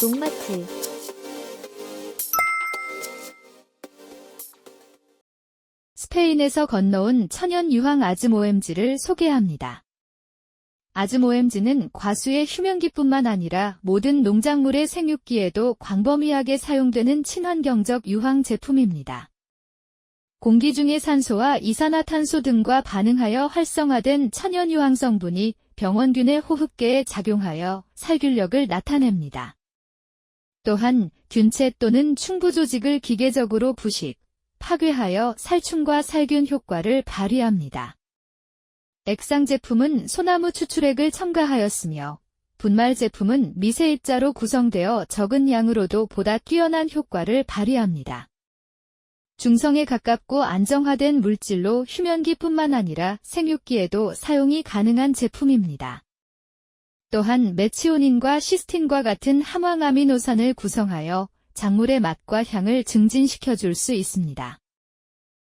농마트 스페인에서 건너온 천연 유황 아즈모엠지를 소개합니다. 아즈모엠지는 과수의 휴면기뿐만 아니라 모든 농작물의 생육기에도 광범위하게 사용되는 친환경적 유황 제품입니다. 공기 중의 산소와 이산화탄소 등과 반응하여 활성화된 천연 유황 성분이 병원균의 호흡계에 작용하여 살균력을 나타냅니다. 또한 균체 또는 충부 조직을 기계적으로 부식, 파괴하여 살충과 살균 효과를 발휘합니다. 액상 제품은 소나무 추출액을 첨가하였으며 분말 제품은 미세 입자로 구성되어 적은 양으로도 보다 뛰어난 효과를 발휘합니다. 중성에 가깝고 안정화된 물질로 휴면기뿐만 아니라 생육기에도 사용이 가능한 제품입니다. 또한 메치오닌과 시스틴과 같은 함황 아미노산을 구성하여 작물의 맛과 향을 증진시켜 줄 수 있습니다.